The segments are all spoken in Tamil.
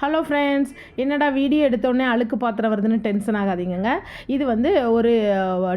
ஹலோ ஃப்ரெண்ட்ஸ் என்னடா வீடியோ எடுத்தோடனே அழுக்கு பாத்திரம் வருதுன்னு டென்ஷன் ஆகாதீங்கங்க. இது வந்து ஒரு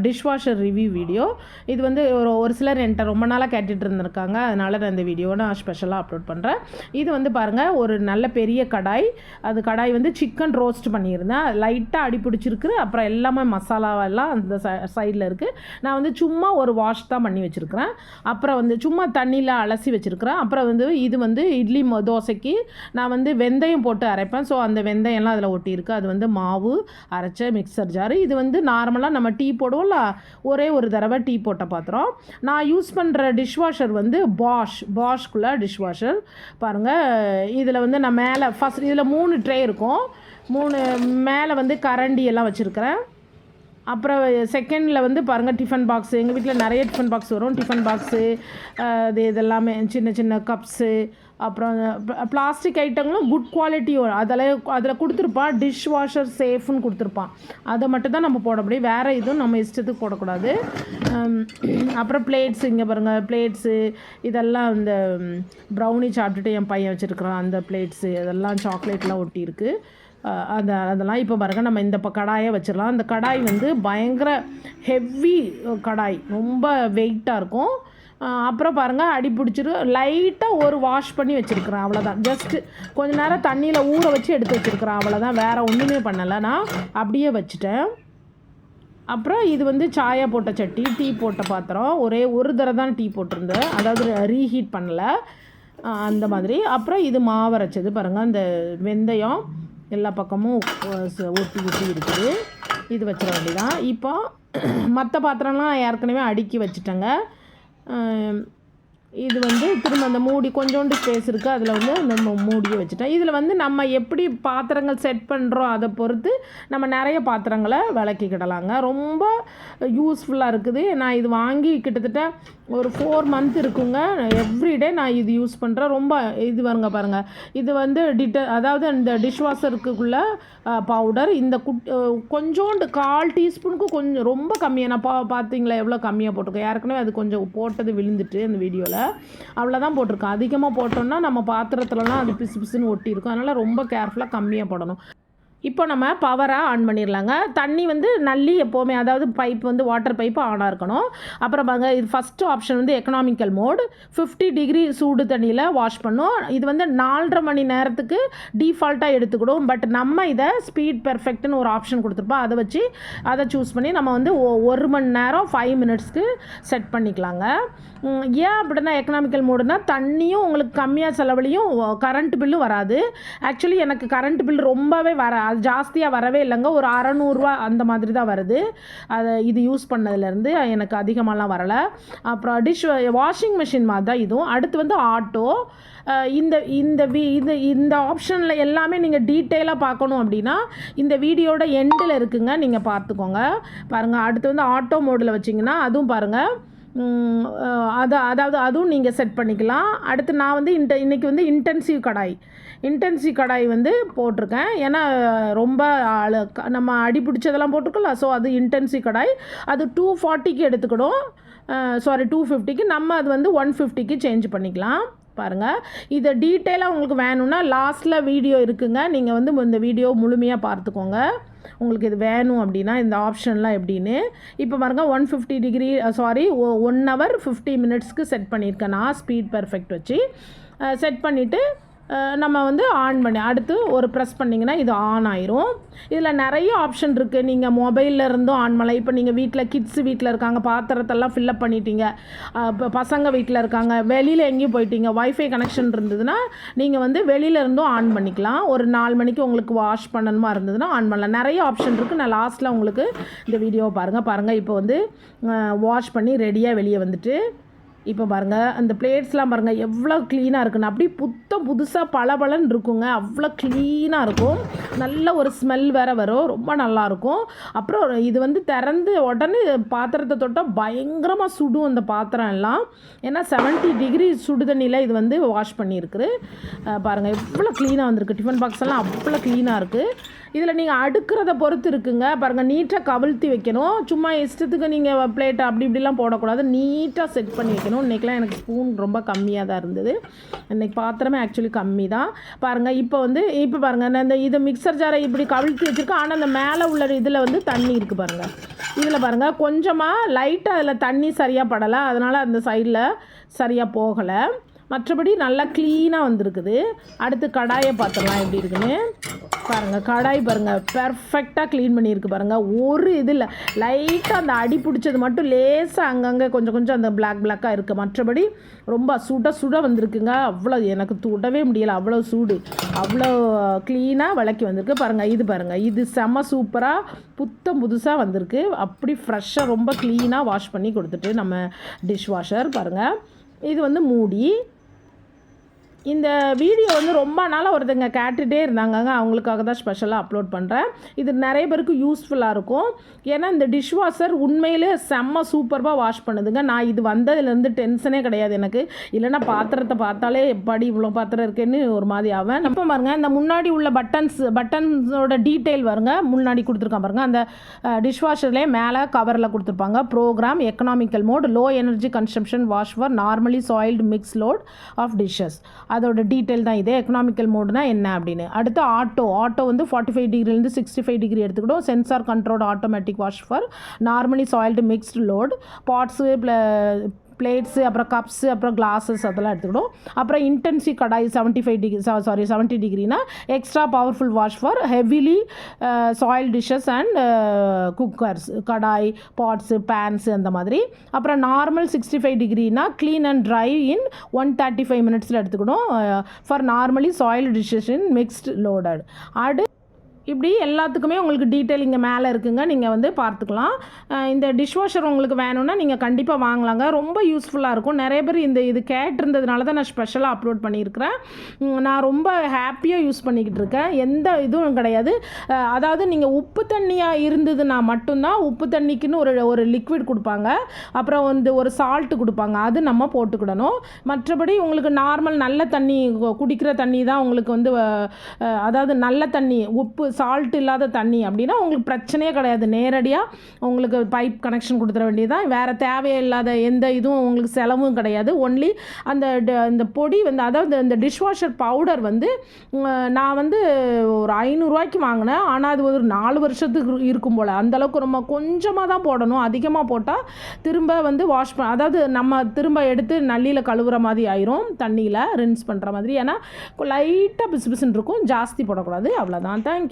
டிஷ்வாஷர் ரிவ்யூ வீடியோ இது வந்து ஒரு ஒரு சிலர் என்கிட்ட ரொம்ப நாளாக கேட்டுட்டு இருந்திருக்காங்க. அதனால் நான் இந்த வீடியோவை நான் ஸ்பெஷலாக அப்லோட் பண்ணுறேன் இது வந்து பாருங்கள் ஒரு நல்ல பெரிய கடாய். அது கடாய் வந்து சிக்கன் ரோஸ்ட் பண்ணியிருந்தேன். லைட்டாக அடி பிடிச்சிருக்கு அப்புறம் எல்லாமே மசாலாவெல்லாம் அந்த சைடில் இருக்குது நான் வந்து சும்மா ஒரு வாஷ் தான் பண்ணி வச்சுருக்கிறேன். அப்புறம் வந்து சும்மா தண்ணியில் அலசி வச்சுருக்கிறேன். அப்புறம் வந்து இது வந்து இட்லி தோசைக்கு நான் வந்து வெந்தயம் போட்டு அரைப்பேன். ஸோ அந்த வெந்தயம்லாம் அதில் ஒட்டியிருக்கு. அது வந்து மாவு அரைச்ச மிக்சர் ஜாரு இது வந்து நார்மலாக நம்ம டீ போடுவோம்ல ஒரே ஒரு தடவை டீ போட்ட பாத்திரம். நான் யூஸ் பண்ணுற டிஷ்வாஷர் வந்து பாஷ் பாஷ்குள்ள டிஷ்வாஷர் பாருங்கள் இதில் வந்து நான் மேலே ஃபஸ்ட் இதில் மூணு ட்ரே இருக்கும். மூணு மேலே வந்து கரண்டி எல்லாம் வச்சுருக்கிறேன். அப்புறம் செகண்டில் வந்து பாருங்கள் டிஃபன் பாக்ஸு எங்கள் வீட்டில் நிறைய டிஃபன் பாக்ஸ் வரும். டிஃபன் பாக்ஸு அது இதெல்லாமே சின்ன சின்ன கப்ஸு அப்புறம் பிளாஸ்டிக் ஐட்டங்களும் குட் குவாலிட்டியும் அதில் அதில் கொடுத்துருப்பான் டிஷ் வாஷர் சேஃப்னு கொடுத்துருப்பான். அதை மட்டும் தான் நம்ம போட முடியும். வேறு எதுவும் நம்ம இஷ்டத்துக்கு போடக்கூடாது. அப்புறம் பிளேட்ஸ் இங்கே பாருங்கள் பிளேட்ஸு இதெல்லாம் இந்த ப்ரௌனி சாப்பிட்டுட்டு என் பையன் வச்சுருக்கிறான் அந்த பிளேட்ஸு அதெல்லாம் சாக்லேட்லாம் ஒட்டியிருக்கு. அந்த அதெல்லாம் இப்போ பாருங்க நம்ம இந்த இப்போ கடாயை வச்சிடலாம். அந்த கடாய் வந்து பயங்கர ஹெவி கடாய் ரொம்ப வெயிட்டாக இருக்கும். அப்புறம் பாருங்கள் அடி பிடிச்சிரு. லைட்டாக ஒரு வாஷ் பண்ணி வச்சுருக்குறேன் அவ்வளோதான் ஜஸ்ட்டு கொஞ்ச நேரம் தண்ணியில் ஊற வச்சு எடுத்து வச்சுருக்குறேன் அவ்வளோதான் வேறு ஒன்றுமே பண்ணலை. நான் அப்படியே வச்சுட்டேன். அப்புறம் இது வந்து சாயா போட்ட சட்டி டீ போட்ட பாத்திரம். ஒரே ஒரு தடவை தான் டீ போட்டிருந்தேன். அதாவது ரீஹீட் பண்ணலை. அந்த மாதிரி. அப்புறம் இது மாவரைச்சது பாருங்கள் அந்த வெந்தயம் எல்லா பக்கமும் ஒட்டி ஒட்டி இருக்குது. இது வச்சிட வேண்டியதான் இப்போ மற்ற பாத்திரம்லாம் ஏற்கனவே அடுக்கி வச்சுட்டேங்க. um இது வந்து திரும்ப அந்த மூடி கொஞ்சோண்டு ஸ்பேஸ் இருக்குது அதில் வந்து நம்ம மூடியை வச்சுட்டேன் இதில் வந்து நம்ம எப்படி பாத்திரங்கள் செட் பண்ணுறோம் அதை பொறுத்து நம்ம நிறைய பாத்திரங்களை விளக்கிக்கிடலாங்க. ரொம்ப யூஸ்ஃபுல்லாக இருக்குது. நான் இது வாங்கி கிட்டத்தட்ட ஒரு ஃபோர் மந்த் இருக்குங்க. எவ்ரிடே நான் இது யூஸ் பண்ணுறேன் ரொம்ப இது வருங்க பாருங்கள் இது வந்து டிட்ட அதாவது இந்த டிஷ்வாஷருக்குள்ள பவுடர் இந்த குட் கொஞ்சோண்டு கால் டீஸ்பூனுக்கு கொஞ்சம் ரொம்ப கம்மியாக நான் பா பார்த்தீங்களா எவ்வளோ கம்மியாக போட்டிருக்கேன். ஏற்கனவே அது கொஞ்சம் போட்டது விழுந்துட்டு அந்த வீடியோவில் அவ்வளோதான் போட்டிருக்கேன் அதிகமாக போட்டோம்னா நம்ம பாத்திரத்துலலாம் அது பிசு பிசுன்னு ஒட்டி இருக்கும் அதனால் ரொம்ப கேர்ஃபுல்லாக கம்மியாக போடணும். இப்போ நம்ம பவராக ஆன் பண்ணிடலாங்க தண்ணி வந்து நல்லி எப்போவுமே அதாவது பைப் வந்து வாட்டர் பைப்பு ஆனாக இருக்கணும். அப்புறம் பாருங்க இது ஃபஸ்ட்டு ஆப்ஷன் வந்து எக்கனாமிக்கல் மோடு ஃபிஃப்டி டிகிரி சூடு தண்ணியில் வாஷ் பண்ணும் இது வந்து நாலரை மணி நேரத்துக்கு டிஃபால்ட்டாக எடுத்துக்கிடும். பட் நம்ம இதை ஸ்பீட் பெர்ஃபெக்ட்னு ஒரு ஆப்ஷன் கொடுத்துருப்போம். அதை வச்சு அதை சூஸ் பண்ணி நம்ம வந்து ஒ- ஒரு மணி நேரம் ஃபைவ் மினிட்ஸ்க்கு செட் பண்ணிக்கலாங்க. ஏன் அப்படின்னா எக்கனாமிக்கல் மோடுனா தண்ணியும் உங்களுக்கு கம்மியாக செலவுலையும் கரண்ட் பில்லும் வராது. ஆக்சுவலி எனக்கு கரண்ட் பில் ரொம்பவே வர ஜாஸ்தியாக வரவே இல்லைங்க. ஒரு அறநூறுவா அந்த மாதிரி தான் வருது. அதை இது யூஸ் பண்ணதுலேருந்து எனக்கு அதிகமாகலாம் வரலை. அப்புறம் டிஷ் வாஷிங் மிஷின் மாதிரி தான் இதுவும். அடுத்து வந்து ஆட்டோ இந்த இந்த வி இது இந்த ஆப்ஷனில் எல்லாமே நீங்கள் டீட்டெயிலாக பார்க்கணும் அப்படின்னா இந்த வீடியோட எண்டில் இருக்குங்க. நீங்கள் பார்த்துக்கோங்க. பாருங்கள் அடுத்து வந்து ஆட்டோ மோடில் வச்சிங்கன்னா அதுவும் பாருங்கள் அது அதாவது அதுவும் நீங்கள் செட் பண்ணிக்கலாம். அடுத்து நான் வந்து இன்ட இன்றைக்கி வந்து இன்டென்சிவ் கடாய். இன்டென்சிவ் கடாய் வந்து போட்டிருக்கேன். ஏன்னா ரொம்ப ஆளு க- நம்ம அடி பிடிச்சதெல்லாம் போட்டிருக்கோம்ல ஸோ அது இன்டென்சிவ் கடாய். அது டூ ஃபார்ட்டிக்கு எடுத்துக்கிடும். சாரி டூ ஃபிஃப்டிக்கு நம்ம அது வந்து ஒன் ஃபிஃப்டிக்கு சேஞ்ச் பண்ணிக்கலாம். பாருங்கள் இதை டீட்டெயிலாக உங்களுக்கு வேணும்னா லாஸ்ட்டில் வீடியோ இருக்குங்க. நீங்கள் வந்து இந்த வீடியோ முழுமையாக பார்த்துக்கோங்க. உங்களுக்கு இது வேணும் அப்படின்னா இந்த ஆப்ஷன்லாம் எப்படின்னு. இப்போ பாருங்க one fifty degree sorry one hour fifty மினிட்ஸ்க்கு செட் பண்ணியிருக்கேன் நான் ஸ்பீட் பர்ஃபெக்ட் வச்சு. செட் பண்ணிவிட்டு நம்ம வந்து ஆன் பண்ணி அடுத்து ஒரு ப்ரெஸ் பண்ணிங்கன்னா இது ஆன் ஆயிரும். இதில் நிறைய ஆப்ஷன் இருக்குது நீங்கள் மொபைலில் இருந்தும் ஆன் பண்ணலாம். இப்போ நீங்கள் வீட்டில் கிட்ஸ் வீட்டில் இருக்காங்க பாத்திரத்தெல்லாம் ஃபில்லப் பண்ணிட்டீங்க. இப்போ பசங்க வீட்டில் இருக்காங்க வெளியில் எங்கேயும் போயிட்டீங்க ஒய்ஃபை கனெக்ஷன் இருந்ததுன்னா நீங்கள் வந்து வெளியில இருந்தும் ஆன் பண்ணிக்கலாம். ஒரு நாலு மணிக்கு உங்களுக்கு வாஷ் பண்ணணுமா இருந்ததுன்னா ஆன் பண்ணலாம். நிறைய ஆப்ஷன் இருக்குது நான் லாஸ்ட்டில் உங்களுக்கு இந்த வீடியோவை பாருங்கள் பாருங்கள் இப்போ வந்து வாஷ் பண்ணி ரெடியாக வெளியே வந்துட்டு இப்போ பாருங்கள் அந்த பிளேட்ஸ்லாம் பாருங்கள் எவ்வளோ க்ளீனாக இருக்குன்னு. அப்படியே புத்தம் புதுசாக பளபளன்னு இருக்குங்க. அவ்வளோ க்ளீனாக இருக்கும். நல்ல ஒரு ஸ்மெல் வேறு வரும். ரொம்ப நல்லாயிருக்கும் அப்புறம் இது வந்து திறந்து உடனே பாத்திரத்தை தொட்டால் பயங்கரமாக சுடும் அந்த பாத்திரம் எல்லாம். ஏன்னா 70 டிகிரி சுடு தண்ணியில் இது வந்து வாஷ் பண்ணியிருக்குது பாருங்கள் எவ்வளோ க்ளீனாக வந்திருக்கு. டிஃபன் பாக்ஸ் எல்லாம் அவ்வளோ க்ளீனாக இருக்குது இதில் நீங்கள் அடுக்கிறத பொறுத்து இருக்குங்க. பாருங்கள் நீட்டாக கவிழ்த்தி வைக்கணும். சும்மா இஷ்டத்துக்கு நீங்கள் பிளேட் அப்படி இப்படிலாம் போடக்கூடாது. நீட்டாக செட் பண்ணி வைக்கணும். இன்றைக்கெலாம் எனக்கு ஸ்பூன் ரொம்ப கம்மியாக தான் இருந்தது. இன்றைக்கி பாத்திரமே ஆக்சுவலி கம்மி தான். பாருங்கள் இப்போ வந்து இப்போ பாருங்கள் நான் இந்த இது மிக்சர் ஜாரை இப்படி கவிழ்த்தி வச்சுருக்கேன். ஆனால் அந்த மேலே உள்ள இதில் வந்து தண்ணி இருக்குது பாருங்கள் இதில் பாருங்கள் கொஞ்சமாக லைட்டாக அதில் தண்ணி சரியாக படலை. அதனால் அந்த சைடில் சரியாக போகலை. மற்றபடி நல்லா க்ளீனாக வந்திருக்குது. அடுத்து கடாயை பார்த்துடலாம் எப்படி இருக்குன்னு. பாருங்கள் கடாய் பாருங்கள் பெர்ஃபெக்டாக க்ளீன் பண்ணியிருக்கு பாருங்கள் ஒரு இதில் லைட்டாக அந்த அடி பிடிச்சது மட்டும் லேசாக அங்கங்கே கொஞ்சம் கொஞ்சம் அந்த பிளாக் பிளாக்காக இருக்குது மற்றபடி ரொம்ப சுட சுட வந்திருக்குங்க. அவ்வளோ எனக்கு தொடவே முடியலை. அவ்வளோ சூடு. அவ்வளோ க்ளீனாக விளக்கி வந்திருக்கு. பாருங்கள் இது பாருங்கள் இது செம சூப்பராக புத்தம் புதுசாக வந்திருக்கு. அப்படி ஃப்ரெஷ்ஷாக ரொம்ப க்ளீனாக வாஷ் பண்ணி கொடுத்துட்டு நம்ம டிஷ் வாஷர் பாருங்கள் இது வந்து மூடி. இந்த வீடியோ வந்து ரொம்ப நாளாக ஒருத்தங்க கேட்டுகிட்டே இருந்தாங்கங்க. அவங்களுக்காக தான் ஸ்பெஷலாக அப்லோட் பண்ணுறேன் இது நிறைய பேருக்கு யூஸ்ஃபுல்லாக இருக்கும். ஏன்னா இந்த டிஷ் வாஷர் உண்மையிலே செம்ம சூப்பராக வாஷ் பண்ணுதுங்க. நான் இது வந்ததுலேருந்து டென்ஷனே கிடையாது எனக்கு. இல்லைன்னா பாத்திரத்தை பார்த்தாலே எப்படி இவ்வளோ பாத்திரம் இருக்கேன்னு ஒரு மாதிரி ஆவேன். இப்போ பாருங்க இந்த முன்னாடி உள்ள பட்டன்ஸ் பட்டன்ஸோட டீட்டெயில் வருங்க முன்னாடி கொடுத்துருக்கான் பாருங்க. அந்த டிஷ் வாஷர்லேயே மேலே கவரில் கொடுத்துருப்பாங்க. Program economical mode low energy consumption wash for normally soiled mix load of dishes அதோட டீட்டெயில் தான் இது. எக்கனாமிக்கல் மோடுனா என்ன அப்படின்னு. அடுத்து ஆட்டோ ஆட்டோ வந்து ஃபார்ட்டி ஃபைவ் டிகிரிலேருந்து சிக்ஸ்டி ஃபைவ் டிகிரி எடுத்துக்கிட்டோம் sensor control automatic wash for normally soiled mixed load pots plates அப்புறம் கப்ஸு அப்புறம் கிளாஸஸ் அதெல்லாம் எடுத்துக்கணும். அப்புறம் intense kadai seventy five degree sorry seventy டிகிரினா extra powerful wash for heavily soil dishes and cookers kadai pots pans அந்த மாதிரி. அப்புறம் normal sixty five டிகிரினா clean and dry in one thirty five மினிட்ஸில் எடுத்துக்கணும் for normally soil dishes in mixed loaded அடு இப்படி எல்லாத்துக்குமே உங்களுக்கு டீட்டெயில் இங்கே மேலே இருக்குங்க. நீங்கள் வந்து பார்த்துக்கலாம். இந்த இந்த டிஷ்வாஷர் உங்களுக்கு வேணும்னா நீங்கள் கண்டிப்பாக வாங்கலாங்க. ரொம்ப யூஸ்ஃபுல்லாக இருக்கும். நிறைய பேர் இந்த இது கேட்டிருந்ததுனால தான் நான் ஸ்பெஷலாக அப்லோட் பண்ணியிருக்கிறேன். நான் ரொம்ப ஹாப்பியாக யூஸ் பண்ணிக்கிட்டு இருக்கேன். எந்த இதுவும் கிடையாது. அதாவது நீங்கள் உப்பு தண்ணியாக இருந்ததுன்னா மட்டும்தான் உப்பு தண்ணிக்குன்னு ஒரு ஒரு லிக்விட் கொடுப்பாங்க. அப்புறம் வந்து ஒரு சால்ட்டு கொடுப்பாங்க. அது நம்ம போட்டுக்கிடணும். மற்றபடி உங்களுக்கு நார்மல் நல்ல தண்ணி கு- குடிக்கிற தண்ணி தான் உங்களுக்கு வந்து அதாவது நல்ல தண்ணி உப்பு சால்ட் இல்லாத தண்ணி அப்படின்னா உங்களுக்கு பிரச்சனையே கிடையாது. நேரடியாக உங்களுக்கு பைப் கனெக்ஷன் கொடுத்துட வேண்டியதுதான். வேறு தேவையில்லாத எந்த இதுவும் உங்களுக்கு செலவும் கிடையாது. ஒன்லி அந்த ட- இந்த பொடி வந்து அதாவது இந்த டிஷ்வாஷர் பவுடர் வந்து நான் வந்து ஒரு ஐநூறுரூவாய்க்கு வாங்கினேன். ஆனால் அது ஒரு நாலு வருஷத்துக்கு இருக்கும் போல். அந்தளவுக்கு ரொம்ப கொஞ்சமாக தான் போடணும். அதிகமாக போட்டால் திரும்ப வந்து வாஷ் பண்ண அதாவது நம்ம திரும்ப எடுத்து நல்லியில் கழுவுற மாதிரி ஆயிரும். தண்ணியில் ரின்ஸ் பண்ணுற மாதிரி. ஏன்னா லைட்டாக பிசு பிசுன்னு இருக்கும். ஜாஸ்தி போடக்கூடாது. அவ்வளோதான் தேங்க்யூ